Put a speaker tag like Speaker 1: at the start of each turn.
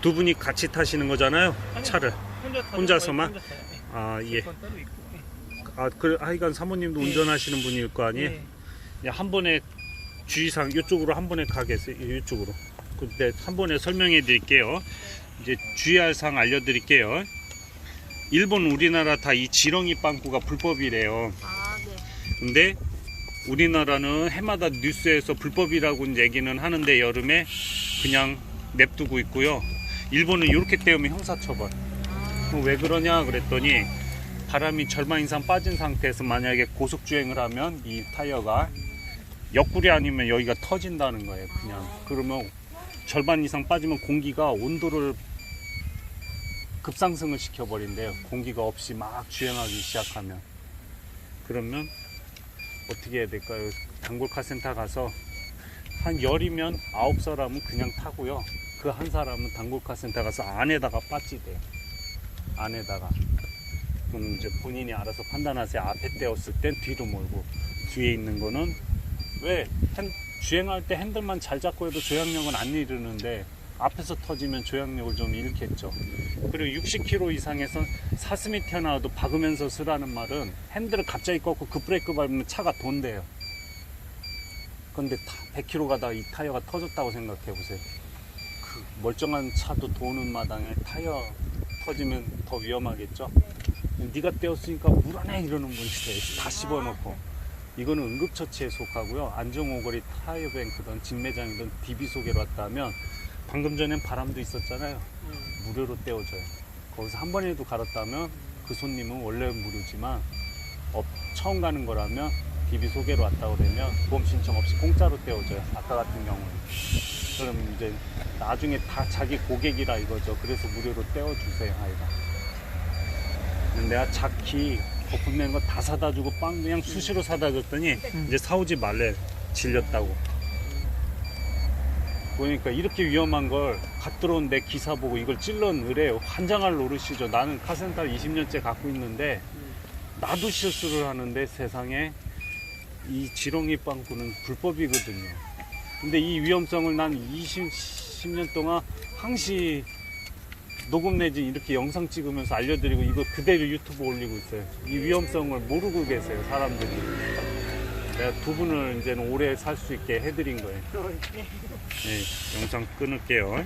Speaker 1: 두 분이 같이 타시는 거잖아요. 차를.
Speaker 2: 혼자 타요. 예.
Speaker 1: 아 예.
Speaker 2: 예.
Speaker 1: 아그 하여간 사모님도
Speaker 2: 예.
Speaker 1: 운전하시는 분일 거 아니에요.
Speaker 2: 예.
Speaker 1: 그냥 한 번에 주의사항 이쪽으로 한 번에 가겠어요. 이쪽으로. 근데 한 번에 설명해 드릴게요. 이제 주의할 사항 알려드릴게요. 일본, 우리나라 다 이 지렁이 빵꾸가 불법이래요.
Speaker 3: 아, 네.
Speaker 1: 근데 우리나라는 해마다 뉴스에서 불법이라고 얘기는 하는데 여름에 그냥 냅두고 있고요. 일본은 이렇게 떼우면 형사처벌. 그럼 왜 그러냐 그랬더니 바람이 절반 이상 빠진 상태에서 만약에 고속 주행을 하면 이 타이어가 옆구리 아니면 여기가 터진다는 거예요. 그냥 그러면 절반 이상 빠지면 공기가 온도를 급상승을 시켜버린대요. 공기가 없이 막 주행하기 시작하면 그러면 어떻게 해야 될까요? 단골 카센터 가서 한 열이면 아홉 사람은 그냥 타고요. 그 한 사람은 단골 카센터 가서 안에다가 빠지대요. 안에다가. 그럼 이제 본인이 알아서 판단하세요. 앞에 떼었을 땐 뒤로 몰고 뒤에 있는 거는 왜 핸- 주행할 때 핸들만 잘 잡고 해도 조향력은 안 이르는데 앞에서 터지면 조향력을 좀 잃겠죠. 그리고 60km 이상에선 사슴이 튀어나와도 박으면서 쓰라는 말은 핸들을 갑자기 꺾고 그 급브레이크 밟으면 차가 돈대요. 근데 100km 가다가 이 타이어가 터졌다고 생각해 보세요. 그 멀쩡한 차도 도는 마당에 타이어 터지면 더 위험하겠죠. 네가 떼었으니까 물어내 이러는 분이. 다 씹어놓고. 이거는 응급처치에 속하고요. 안정오거리 타이어뱅크든 직매장이든 DB 소개로 왔다면 방금 전엔 바람도 있었잖아요.
Speaker 2: 음.
Speaker 1: 무료로 떼어줘요. 거기서 한 번이라도 갈았다면 그 손님은 원래 무료지만 업, 처음 가는 거라면 DB 소개로 왔다고 그러면 보험 신청 없이 공짜로 떼어줘요. 아까 같은 경우는. 그럼 이제 나중에 다 자기 고객이라 이거죠. 그래서 무료로 떼어주세요, 아이가. 내가 자키 거품 낸 거 다 사다 주고 빵 그냥 수시로 사다 줬더니 이제 사오지 말래 질렸다고. 보니까 이렇게 위험한 걸 갓 들어온 내 기사 보고 이걸 찔러 넣으래요. 환장할 노릇이죠. 나는 카센터 20년째 갖고 있는데 나도 실수를 하는데 세상에 이 지렁이 빵꾸는 불법이거든요. 근데 이 위험성을 난 20, 10년 동안 항시 녹음 내지 이렇게 영상 찍으면서 알려드리고 이거 그대로 유튜브 올리고 있어요. 이 위험성을 모르고 계세요, 사람들이. 내가 두 분을 이제는 오래 살 수 있게 해드린 거예요. 네, 영상 끊을게요.